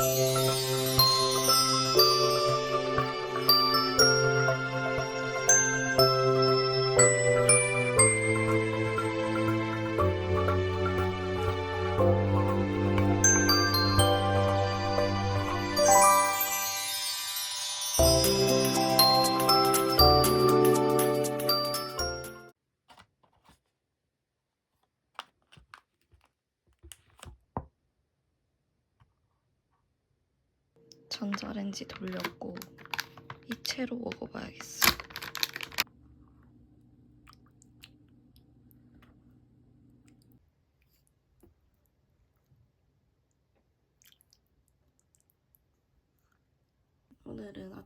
전자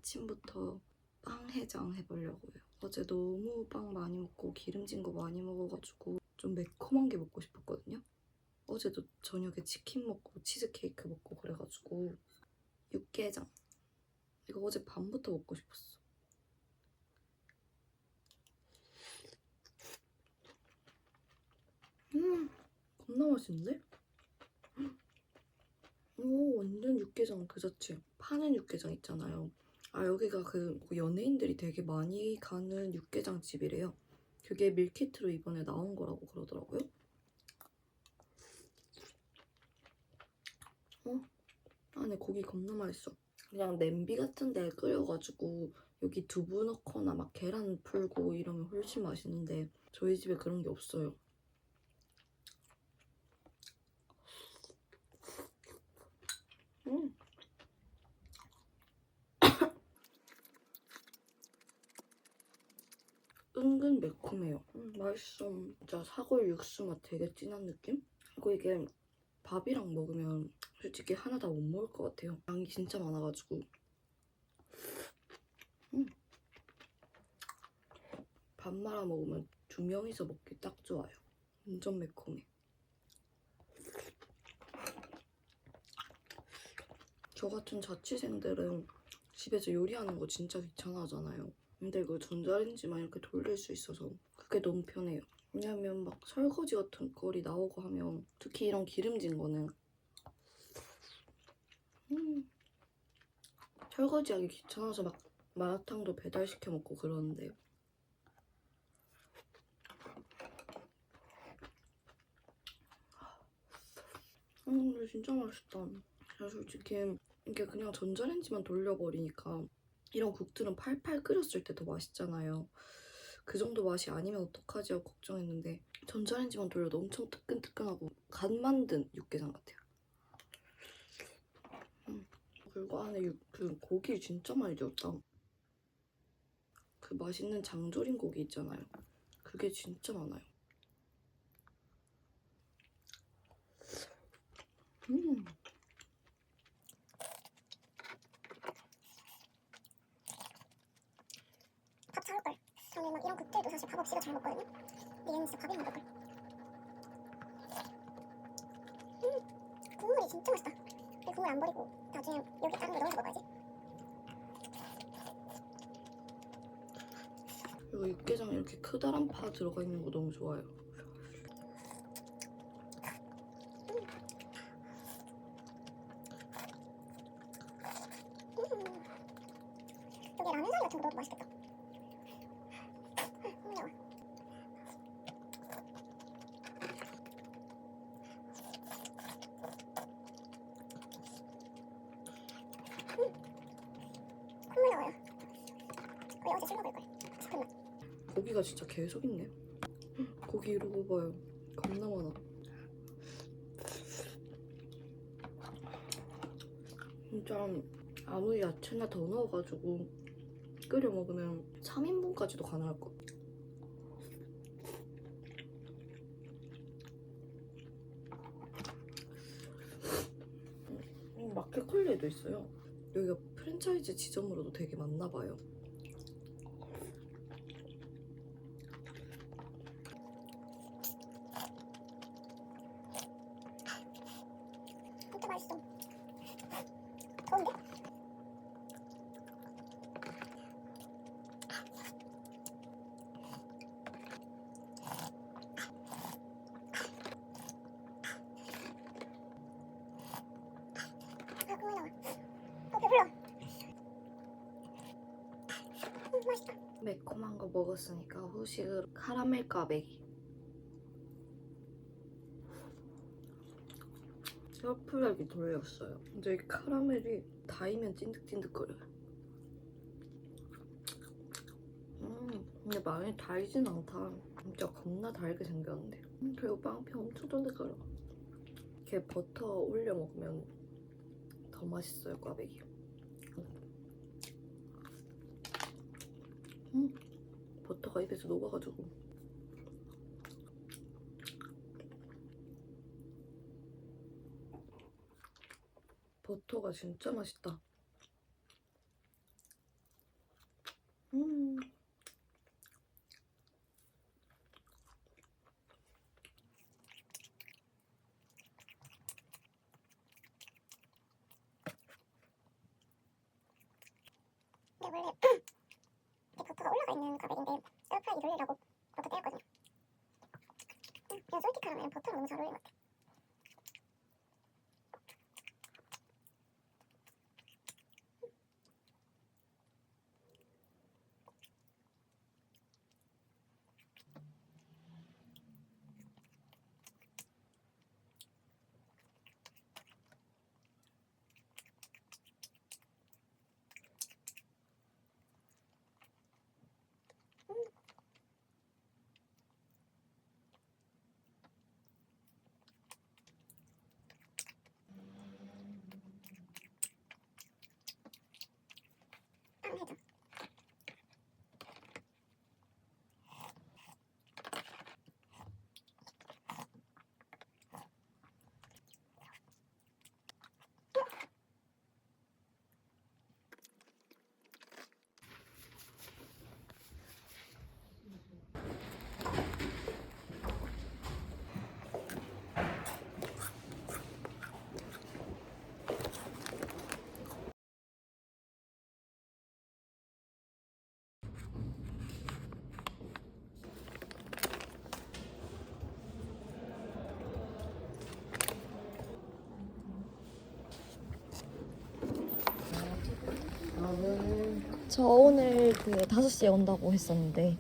아침부터 빵 해장 해보려고요. 어제 너무 빵 많이 먹고 기름진 거 많이 먹어가지고 좀 매콤한 게 먹고 싶었거든요. 어제도 저녁에 치킨 먹고 치즈케이크 먹고 그래가지고 육개장 이거 어제 밤부터 먹고 싶었어. 음, 겁나 맛있는데? 오, 완전 육개장 그 자체. 파는 육개장 있잖아요. 아, 여기가 그 연예인들이 되게 많이 가는 육개장 집이래요. 그게 밀키트로 이번에 나온 거라고 그러더라고요. 어? 안에 고기 겁나 맛있어. 그냥 냄비 같은 데 끓여가지고 여기 두부 넣거나 막 계란 풀고 이러면 훨씬 맛있는데 저희 집에 그런 게 없어요. 음. 은근 매콤해요. 음, 맛있어. 진짜 사골 육수 맛 되게 진한 느낌? 그리고 이게 밥이랑 먹으면 솔직히 하나 다 못 먹을 것 같아요. 양이 진짜 많아가지고. 음. 밥 말아 먹으면 두 명이서 먹기 딱 좋아요. 완전 매콤해. 저 같은 자취생들은 집에서 요리하는 거 진짜 귀찮아하잖아요. 근데 이거 전자레인지만 이렇게 돌릴 수 있어서 그게 너무 편해요. 왜냐면 막 설거지 같은 거리 나오고 하면 특히 이런 기름진 거는 음, 설거지하기 귀찮아서 막 마라탕도 배달시켜 먹고 그러는데 음, 근데 진짜 맛있다. 제가 솔직히 이게 그냥 전자레인지만 돌려버리니까 이런 국들은 팔팔 끓였을 때 더 맛있잖아요. 그 정도 맛이 아니면 어떡하지 하고 걱정했는데 전자레인지만 돌려도 엄청 뜨끈뜨끈하고 간 만든 육개장 같아요. 음, 그리고 안에 육, 그 고기 진짜 많이 들었다. 그 맛있는 장조림 고기 있잖아요. 그게 진짜 많아요. 음. 밥잘 먹걸. 저는 막 이런 국들도 사실 밥 없이도 잘 먹거든요. 근데 얘는 진짜 밥이 먹을 걸. 음, 국물이 진짜 맛있다. 이 국물 안 버리고 나중에 여기 다른 거 넣어서 먹어야지. 그리고 육개장 이렇게 크다란 파 들어가 있는 거 너무 좋아요. 음. 여기 라면 사리 같은 거 넣어도 맛있겠다. 음, 흥미로워. 음, 흥미로워요. 우리 어제 술 먹을 걸. 싶은 맛. 고기가 진짜 계속 있네. 고기 이러고 봐요. 겁나 많아. 진짜 아무리 야채나 더 넣어가지고 끓여 먹으면 3인분까지도 가능할 것 같아. 음, 마켓컬리에도 있어요. 여기가 프랜차이즈 지점으로도 되게 많나 봐요. 진짜 맛있어. 더운데? 아, 왜 나와? 어 배불러. 음, 맛있다. 매콤한 거 먹었으니까 후식으로 카라멜 꽈배기. 셔플렉이 돌렸어요. 근데 이 카라멜이 닿으면 찐득찐득거려요. 음, 근데 많이 달진 않다. 진짜 겁나 달게 생겼는데. 음, 그리고 빵피 엄청 쫀득거려. 이렇게 버터 올려 먹으면 더 맛있어요, 꽈배기. 음, 버터가 입에서 녹아가지고 버터가 진짜 맛있다. 음. 근데 원래 이렇게 버터가 올라가 있는 가백인데 에어프라이 돌리려고 버터 떼었거든요. 음, 그냥 솔티카라면 버터랑 너무 잘 어울리는 것 같아. 빵 해줘. 저 오늘 그 5시에 온다고 했었는데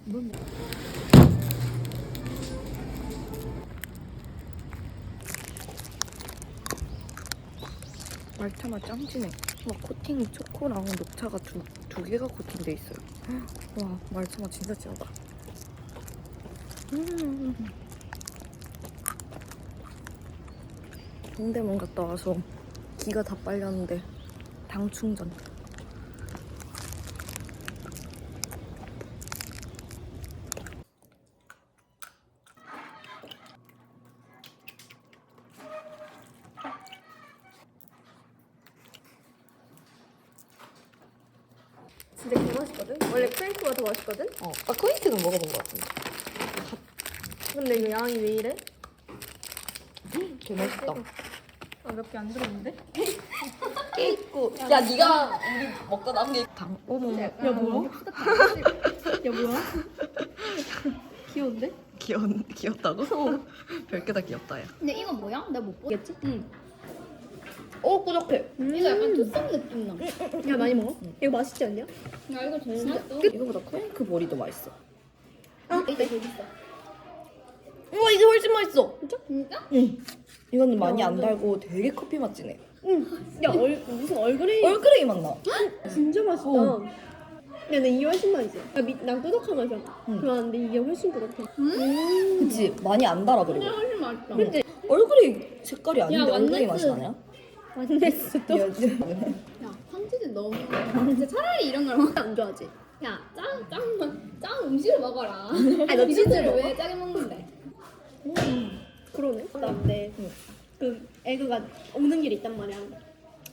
말차맛 짱진해. 막 코팅이 초코랑 녹차가 두, 두 개가 코팅돼 있어요. 와 말차맛 진짜 진하다. 음. 동대문 갔다 와서 기가 다 빨렸는데 당 충전. 진짜 개 맛있거든? 원래 프랭크가 더 맛있거든? 어, 아 코이트는 먹어본 것 같은데 근데 이거 양이 왜 이래? 개 맛있다 아, 몇개안 들었는데? 깨 있고 야 네가 우리 먹다 남은 게 당 어머 야, 뭐야? 야, 뭐야? 귀여운데? 귀여 귀엽다고? 별게 다 귀엽다 야. 근데 이건 뭐야? 내가 못 보겠지? 응. 어, 꾸덕해. 이거 약간 투썸 느낌 나. 야, 많이 먹어? 이거 맛있지 않냐? 야 이거 제일 맛있어. 이거보다 크랭크 머리도 맛있어. 이게 제일 비싸. 우와 이게 훨씬 맛있어. 진짜? 이거는 많이 안 달고 되게 커피 맛 진해. 야, 얼, 무슨 얼그레이 얼그레이 맛 나. 진짜 맛있다. 어. 야, 근데 이게 훨씬 맛있어. 야, 미, 난 맛이야. 응. 좋아하는데 이게 훨씬 꾸덕해. 그치 많이 안 달아 그리고. 진짜 훨씬 맛있다. 근데 얼그레이 색깔이 아닌데 야, 얼그레이. 맛이 나냐? 완네스 또. 야, 야 황치즈 너무. 진짜 차라리 이런 걸 먹어. 안 좋아하지? 야짱짱짱 음식을 먹어라. 아니, 너 치즈 디저트를 먹어? 왜 짜게 먹는데? 그러네. 나 근데 그 애그가 오는 길이 있단 말이야.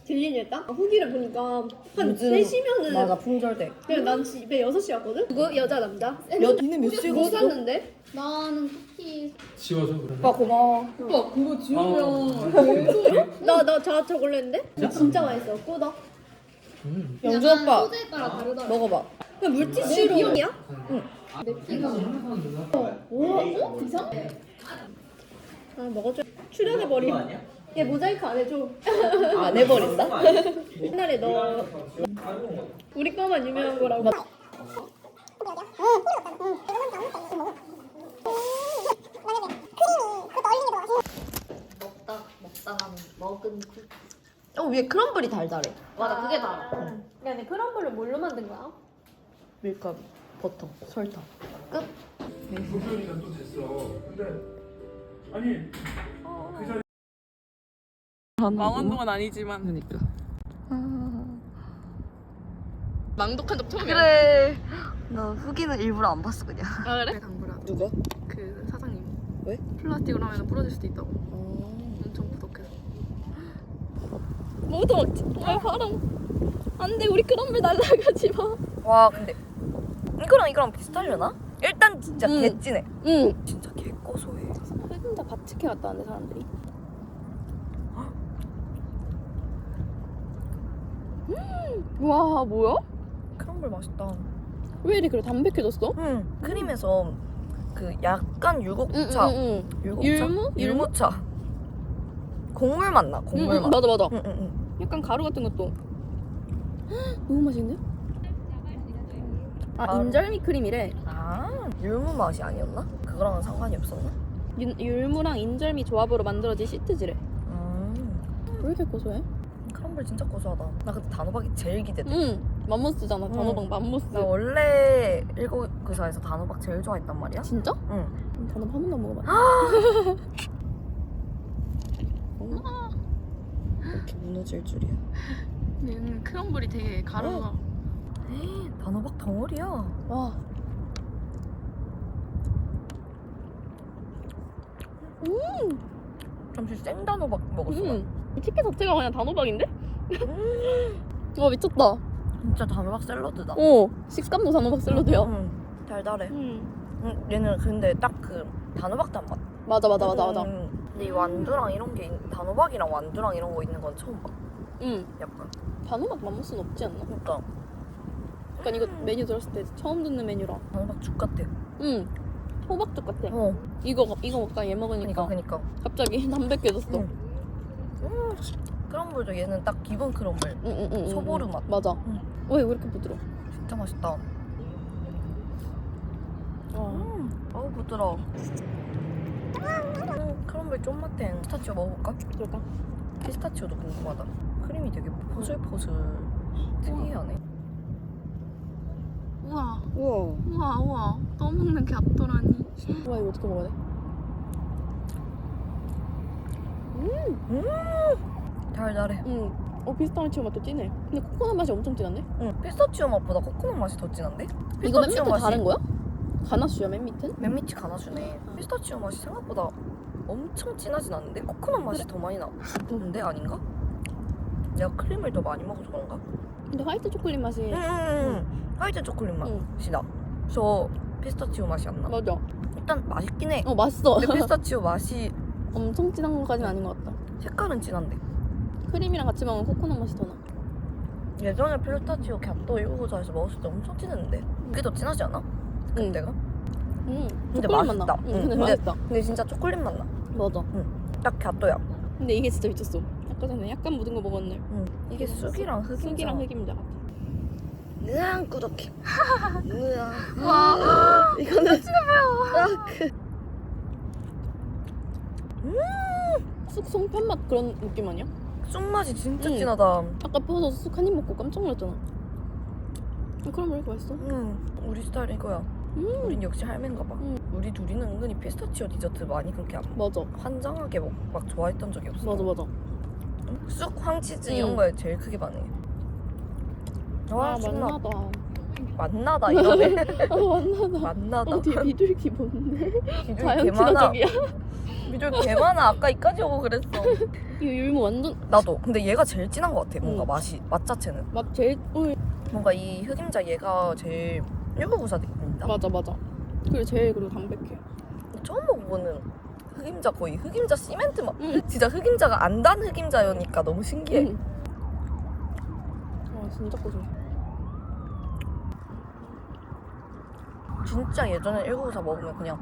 들리니까 후기를 보니까 한 요즘 3시면은 맞아 품절돼. 그냥 난 집에 6시 왔거든? 그거 여자 남자? 야 니네 몇 시에 뭐 갔어? 샀는데? 나는 쿠키. 지워줘 그러면. 오빠 고마워. 오빠 그거 어. 나, 나 자차 골랐는데? 진짜 맛있어. 꾸덕. 음. 영주 오빠 소재에 따라 다르더라. 먹어봐. 그냥 물티슈로. 이야 내 피가. 오, 어? 이상? 아, 먹어줘. 출연해 버림. 얘 모자이크 안 해줘. 안 해버린다? 옛날에 너 우리 거만 유명한 거라고. 먹다 먹은 쿠키. 어 위에 크럼블이 달달해. 맞아 그게 달아. 야, 내 크럼블을 뭘로 만든 거야? 밀가루, 버터, 설탕. 끝. 소변이가 또 됐어. 근데 아니 그 자리 망원동은 아니지만 그러니까. 낭독한 적 처음이야. 그래. 나 후기는 일부러 안 봤어 그냥. 아 그래? 당구라. 누가? 그 사장님. 왜? 플라스틱으로 하면 부러질 수도 있다고. 엄청 부족해서. 뭐부터 먹지? 아, 바람. 안 돼, 우리 크럼블 날라가지 마. 와 근데 이거랑 이거랑 비슷하려나? 일단 진짜 응. 개찐해. 응. 진짜. 흑임자 바치케 왔다는데 사람들이. 음, 와 뭐야? 크럼블 맛있다. 왜 이리 그래 담백해졌어? 응. 크림에서 그 약간 율곡차. 응, 율곡차? 율무? 율무차. 곡물 맛 나. 응, 곡물 응, 맛. 맞아 맞아. 응, 응, 응. 약간 가루 같은 것도. 너무 맛있는데? 아 가루. 인절미 크림이래. 아, 율무 맛이 아니었나? 그거랑은 상관이 없었나? 율, 율무랑 인절미 조합으로 만들어진 시트지래. 음. 왜 이렇게 고소해? 크럼블 진짜 고소하다. 나 근데 단호박이 제일 기대돼. 응. 맘모스잖아. 단호박 맘모스. 나 원래 일곱교사에서 단호박 제일 좋아했단 말이야. 진짜? 응. 음, 단호박 한 번도 안 먹어봤어. 이렇게 무너질 줄이야. 얘는 크럼블이 되게 가루가 에이, 단호박 덩어리야. 와. 잠시 생단호박 먹었어. 나. 음. 치킨 자체가 그냥 단호박인데? 와 미쳤다. 진짜 단호박 샐러드다. 어. 식감도 단호박 샐러드야. 응. 달달해. 음. 응, 얘는 근데 딱 그 단호박 단맛. 맞아 맞아 맞아 맞아. 응. 근데 이 완두랑 이런 게 있- 단호박이랑 완두랑 이런 거 있는 건 처음 봐. 응. 약간. 단호박 맘모스는 없지 않나? 그러니까 약간 이거 메뉴 들었을 때 처음 듣는 메뉴라. 단호박 죽 같아. 응. 호박죽 같아. 어. 이거 이거 먹다 얘 먹으니까 그니까 그니까. 갑자기 담백해졌어. 응. 음. 크럼블도 얘는 딱 기본 크럼블. 응, 응, 응, 응, 소보루 응. 맛. 맞아. 응. 왜, 왜 이렇게 부드러워? 진짜 맛있다. 와. 음. 어우 부드러워. 음, 크럼블 쫀맛해. 피스타치오 먹어볼까? 그럴까? 피스타치오도 궁금하다. 크림이 되게 포슬포슬 특이하네. 우와 우와. 우와 우와 떠먹는 게 압도라니. 와, 이거 어떻게 먹어야 돼? 달달해. 응. 어, 피스타치오 맛도 진해. 근데 코코넛 맛이 엄청 진한데? 응. 피스타치오 맛보다 코코넛 맛이 더 진한데? 이거 맨 밑에 맛이- 다른 거야? 가나슈야, 맨 밑은? 맨 밑이 가나주네. 피스타치오 맛이 생각보다 엄청 진하진 않은데 코코넛 맛이 더 많이 나. 근데 아닌가? 내가 크림을 더 많이 먹어서 그런가? 근데 화이트 초콜릿 맛이 음, 화이트 초콜릿 맛이 응. 나. 저 피스타치오 맛이 안 나. 맞아. 일단 맛있긴 해. 어, 맛있어. 근데 피스타치오 맛이 엄청 진한 것까지는 아닌 것 같다. 색깔은 진한데. 크림이랑 같이 먹으면 코코넛 맛이 더 나. 예전에 피스타치오 갸또 일구고자에서 먹었을 때 엄청 진했는데 그게 더 진하지 않아? 그때가? 응. 근데 초콜릿 맛 나. 맛있다. 응, 응, 근데 근데- 맛있다. 근데 진짜 초콜릿 맛 나. 맞아. 딱 갸또야. 근데 이게 진짜 미쳤어. 아까 전에 약간 묻은 거 먹었네. 응. 이게 쑥이랑 흑임자. 쑥이랑 흑임자 같아. 으앙 꾸덕해. 으앙. 와 이거는 쑥 송편 맛 그런 느낌 아니야? 쑥 맛이 진짜 응. 진하다. 아까 퍼서 쑥 한 입 먹고 깜짝 놀랐잖아. 아, 그럼 왜 이렇게 맛있어? 응. 우리 스타일 이거야. 음. 우린 역시 할매인가 봐. 응. 우리 둘이는 은근히 피스타치오 디저트 많이 그렇게 안- 맞아. 환장하게 막, 막 좋아했던 적이 없어. 맞아 맞아. 응? 쑥, 황치즈 응. 이런 거에 제일 크게 반해. 와, 아 신나. 만나다. 만나다 이러네. 아 만나다. 만나다. 어 뒤에 비둘기 뭔데? 비둘기 개 자연 많아. 친화적이야. 비둘기 개 많아. 아까 이까지 오고 그랬어. 이거 율무 완전 나도. 근데 얘가 제일 진한 것 같아. 뭔가 응. 맛이 맛 자체는. 막 제일 어, 뭔가 이 흑임자 얘가 제일 일구구사 느 낌이다. 맞아 맞아. 그리고 제일 그리고 담백해. 처음 먹어보는 흑임자 거의 흑임자 시멘트 맛. 응. 진짜 흑임자가 안 단 흑임자여니까 너무 신기해. 응. 와 진짜 고소해. 진짜 예전에 1994 먹으면 그냥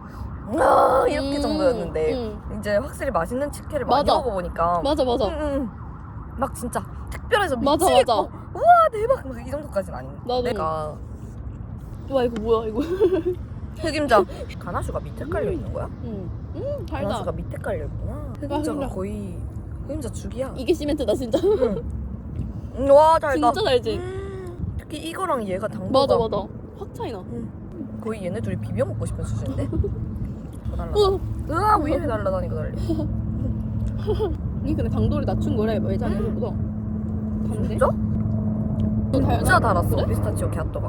아 이렇게 음, 정도였는데 음. 이제 확실히 맛있는 치킨을 많이 맞아. 먹어보니까 맞아 맞아. 응, 응. 막 진짜 특별해서 맞아, 미치겠고 맞아. 우와 대박 막 이 정도까지는 아닌데 나도. 내가 와 이거 뭐야 이거. 흑임자 가나슈가 밑에 깔려 있는 거야? 음, 음 달다. 가나슈가 밑에 깔려 있구나 흑임자가 흑임자. 거의 흑임자 죽이야 이게 시멘트다 진짜. 응. 음, 와 달다 진짜 달지. 음, 특히 이거랑 얘가 당도가 맞아 맞아. 확 차이나. 거의 얘네 둘이 비벼 먹고 싶은 수준인데 더 달라 어, 으아 위에 날라다니고 달려 이 근데 당도를 낮춘 거래 예전에 보다. 반대? 진짜? 또 달- 진짜 달았어? 피스타치오 갸또가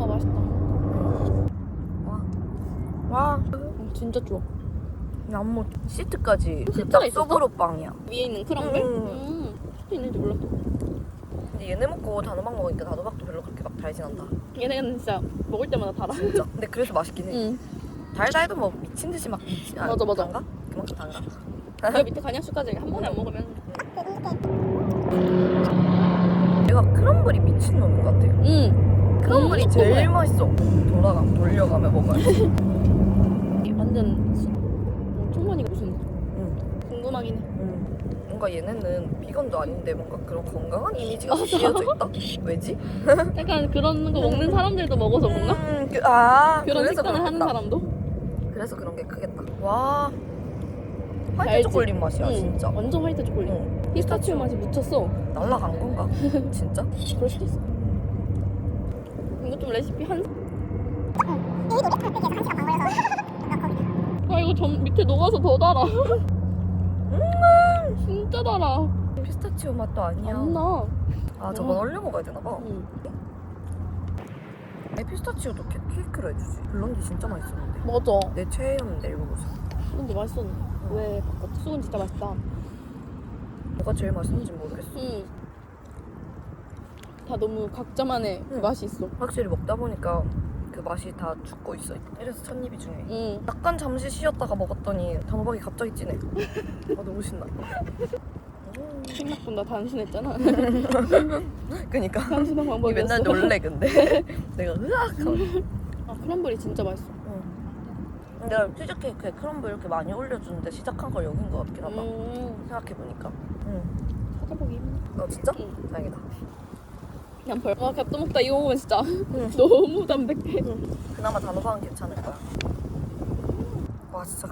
아 맛있다. 와 어, 진짜 좋아. 안무 시트까지 시트가 진짜 있었어? 소보로 빵이야 위에 있는 크럼블? 음. 음. 시트 있는지 몰랐어. 근데 얘네 먹고 단호박 먹으니까 단호박도 별로 그렇게 막 달진 않다 얘네는 진짜 먹을 때마다 달아. 진짜 근데 그래서 맛있긴 해 응. 달달도 뭐 미친 듯이 막 미친 아, 맞아, 맞아. 단가? 그만큼 단가 그 밑에 간약수까지 한 번에 안 먹으면. 내가 크럼블이 미친 놈인 것 같아 응. 크럼블이 음, 제일. 맛있어 돌아가 돌려가며 먹어야지 완전 수- 엄청 많이 무슨 응. 궁금하긴 해. 음, 뭔가 얘네는 비건도 아닌데 뭔가 그런 건강한 이미지가 씌어져 있다? 왜지? 약간 그런 거 먹는 사람들도 먹어서 그런가? 음, 그, 아 그런 그래서 식단을 하는 그렇겠다. 사람도? 그래서 그런 게 크겠다 와 화이트 알지? 초콜릿 맛이야 응. 진짜 완전 화이트 초콜릿. 응. 피스타치오 맛이 묻혔어. 날라간 건가? 진짜? 그럴 수도 있어. 이거 좀 레시피 한. 여기도 레카 빼기에서 한 시간 반 걸려서 이거 전 밑에 녹아서 더 달아. 진짜 달아. 피스타치오 맛도 아니야 안 나. 아 저건 얼려 먹어야 되나 봐 응. 내 피스타치오도 케, 케이크로 해주지 블론디 진짜 맛있었는데 맞아. 내 최애였는데 읽어보자 수근지 맛있었는데. 왜 바꿨지? 수근 진짜 맛있다. 뭐가 제일 맛있는지 모르겠어 응. 다 너무 각자만의 그 응. 맛이 있어. 확실히 먹다 보니까 그 맛이 다 죽고 있어 이래서 첫 입이 중요해 응. 약간 잠시 쉬었다가 먹었더니 단호박이 갑자기 진해 아 너무 신나 음. 생각보다 단순했잖아. 그니까 단순한 이 방법이었어. 맨날 놀래 근데 내가 으악 아 크럼블이 진짜 맛있어. 내가 치즈 케이크에 크럼블 이렇게 많이 올려주는데 시작한 걸 여긴 것 같긴 하다 음. 생각해 보니까 응. 찾아보기 힘들어. 어 진짜? 응. 다행이다 그냥 벌. 아 겹도 먹다 이거 먹으면 진짜 너무 담백해. 그나마 단호박은 괜찮을 거야 와 진짜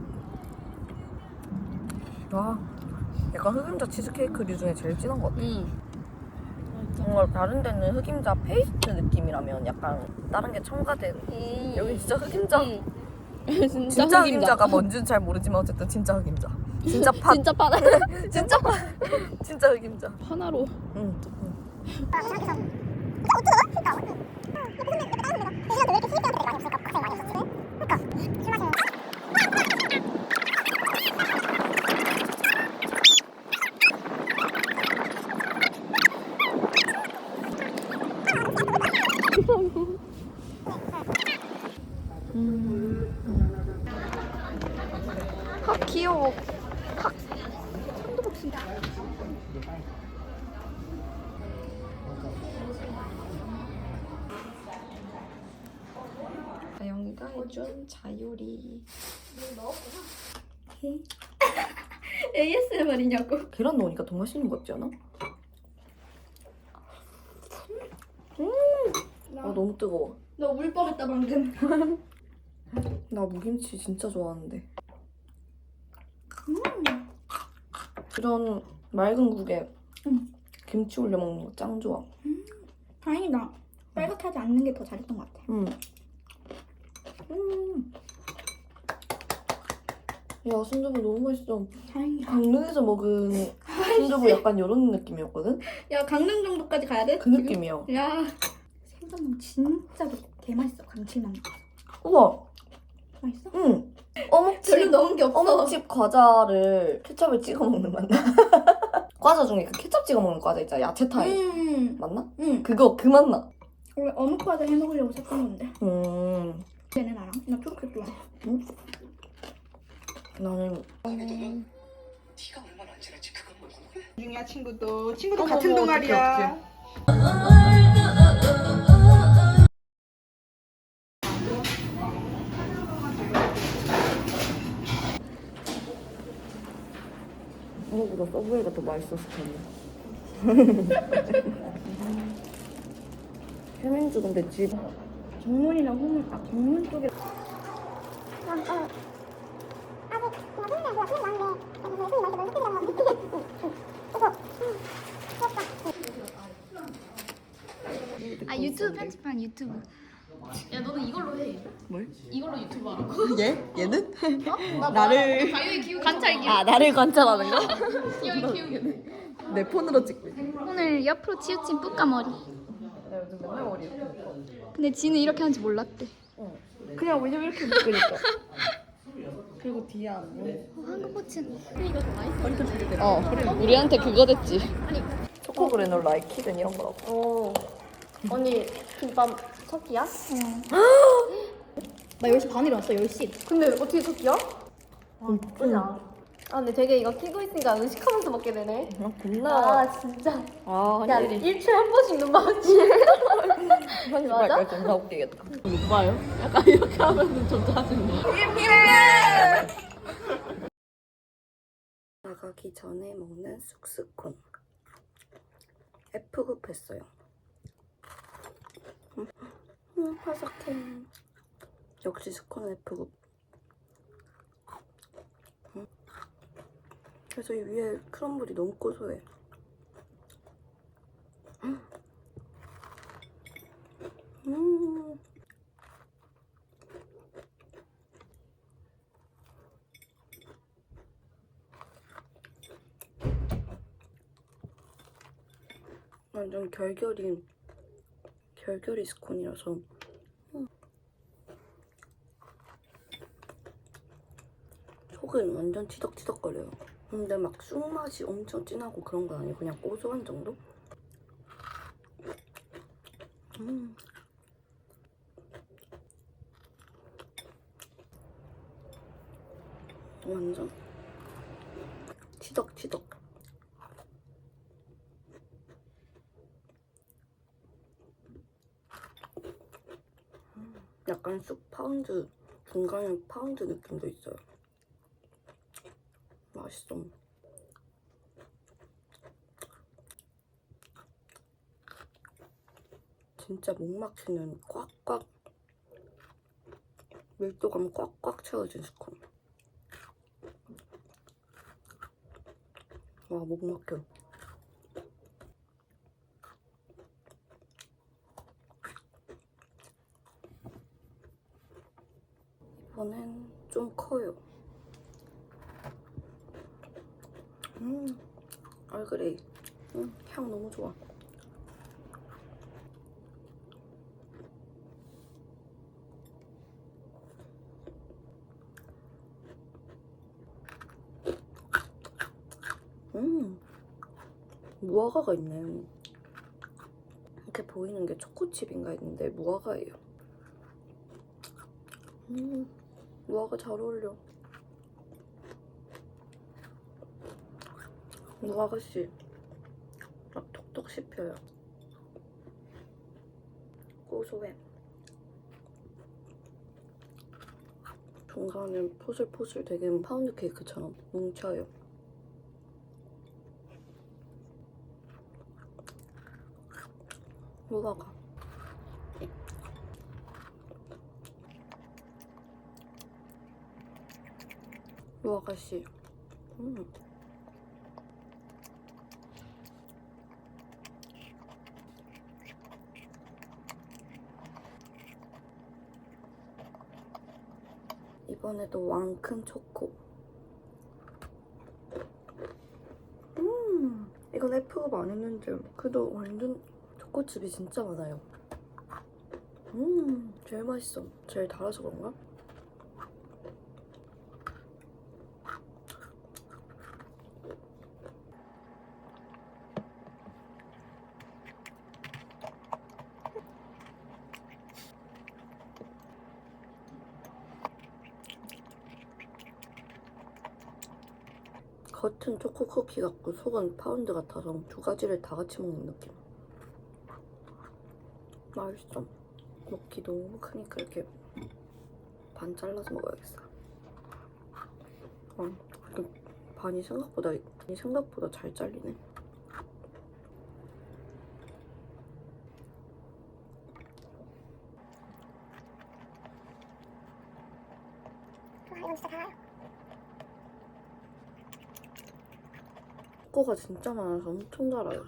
와 약간 흑임자 치즈케이크류 중에 제일 진한 것 같아 응. 뭔가 다른 데는 흑임자 페이스트 느낌이라면 약간 다른 게 첨가된 음. 여기 진짜 흑임자 응. 진짜, 진짜 흑임자. 흑임자가 뭔지는 잘 모르지만 어쨌든 진짜 흑임자 진짜 팥 진짜 파나 진짜 팥 진짜 흑임자 파나로. 응. 이거 어쩌다? 그러니까 이 시간대 왜 이렇게 신입생한테 많이 없을까? 고생 많이 했었지? 그러니까 술 마시는 아 귀여워 다영이가 해준 자요리 ASMR이냐고. 계란 넣으니까 더 맛있는 것 같지 않아? 음! 아 너무 뜨거워 너울 뻔했다 방금. 나 무김치 진짜 좋아하는데 이런 맑은 국에 김치 올려 먹는 거 짱 좋아 다행이다. 빨갛하지 않는 게 더 잘했던 것 같아. 음. 음. 야 순두부 너무 맛있어 다행이다. 강릉에서 먹은 순두부 약간 이런 느낌이었거든? 야 강릉 정도까지 가야 돼? 그 느낌이야 야 생선은 진짜 개 맛있어. 감칠맛. 우와 맛있어? 응 별로 넣은 게 없어. 어묵칩 과자를 케첩에 찍어 먹는 맛 나. 과자 중에 그 케첩 찍어 먹는 과자 있잖아 야채 타입 음. 맞나? 응. 그거 그 맛 나. 원래 어묵 과자 해 먹으려고 샀던 건데. 음 얘네 나랑 나 초록색 좋아. 너는 음. 네가 얼마나 안 지났지 그건 뭐 모르고 중이야 친구도 친구도 어머, 같은 동아리야. 한국보다 서브웨이가 더 맛있었을 텐데. 해민주 근데 집 정문이랑 후문 아 정문 쪽에 아, 아. 유튜브 편집한 유튜브. 야 너는 이걸로 해. 뭘? 이걸로 유튜브 하라고. 얘? 얘는? 나 나를- 자유의 기후 관찰 기후. 아 나를 관찰하는 거? 자유의 기후. 내 폰으로 찍고 있어. 오늘 옆으로 치우친 뿌까 머리. 나 요즘 맨날 머리. 근데 지는 이렇게 하는지 몰랐대. 그냥 왜냐면 이렇게 묶으니까. 그리고 뒤에 안 보여. 한국 코치는 이거 돼. 어, 우리한테 그거 됐지. 초코 그래놀라 키든 이런 거라고. 어. 언니 김밥 석기야? 나 10시 반에 일어났어 10시 근데 어떻게 석기야? 아 나쁘지 않아 아 근데 되게 이거 끼고 있으니까 의식하면서 먹게 되네 아, 겁나. 아 진짜 아, 야한 일이. 일주일에 한 번씩 눈 맞지? 맞아? 존나 웃기겠다. 못 봐요? 약간 이렇게 하면은 좀 짜증나. 나가기 전에 먹는 쑥스콘. F급 했어요. 바삭해. 역시. 음. 그래서 이 위에 크럼블이 너무 고소해. 완전 결결이 결결이 스콘이라서 음. 속은 완전 치덕치덕거려요. 근데 막 쑥맛이 엄청 진하고 그런 건 아니고 그냥 고소한 정도? 음. 완전 치덕치덕. 약간 쑥 파운드 중간에 파운드 느낌도 있어요. 맛있어. 진짜 목 막히는 꽉꽉 밀도감 꽉꽉 채워진 스콘. 와 목 막혀. 이번엔 좀 커요. 음, 얼그레이. 음, 향 너무 좋아. 음, 무화과가 있네. 이렇게 보이는 게 초코칩인가 했는데 무화과예요. 음, 무화과 잘 어울려. 무화과씨 막 톡톡 씹혀요. 고소해. 중간에 포슬포슬 되게 파운드 케이크처럼 뭉쳐요. 무화과. 무화과씨. 음. 이번에도 왕큰 초코. 음, 이건 F급 안 했는데 그래도 완전 초코칩이 진짜 많아요. 음, 제일 맛있어. 제일 달아서 그런가? 겉은 초코 쿠키 같고 속은 파운드 같아서 두 가지를 다 같이 먹는 느낌. 맛있어. 먹기 너무 크니까 이렇게 반 잘라서 먹어야겠어. 어, 그 반이 생각보다 반이 생각보다 잘 잘리네. 와 이건 진짜 달아요. 코가 진짜 많아서 엄청 달아요.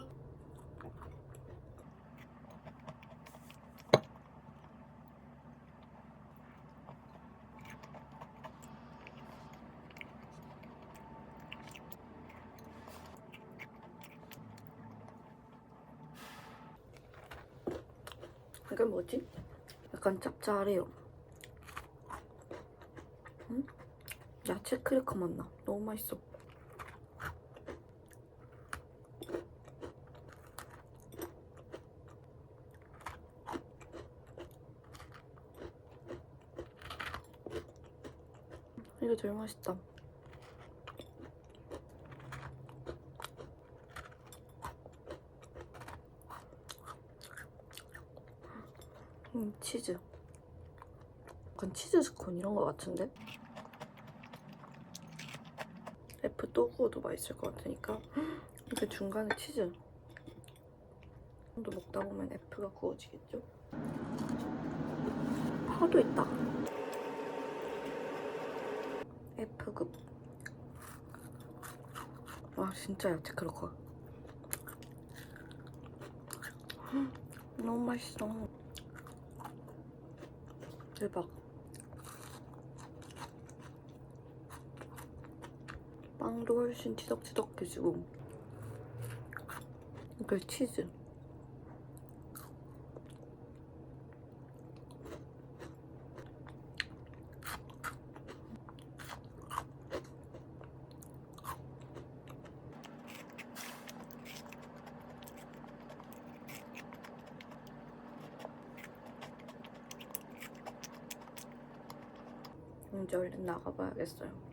이게 뭐지? 약간 짭짤해요. 응? 야채 크래커 맛나. 너무 맛있어. 제일 맛있다. 음, 치즈. 약간 치즈 스콘 이런 거 같은데? F 또 구워도 맛있을 것 같으니까 이렇게 중간에 치즈 좀 더 먹다 보면 F가 구워지겠죠? 파도 있다. F급. 와 진짜 야채 크로커. 너무 맛있어. 대박. 빵도 훨씬 치덕치덕해지고. 그 치즈. 이제 얼른 나가봐야겠어요.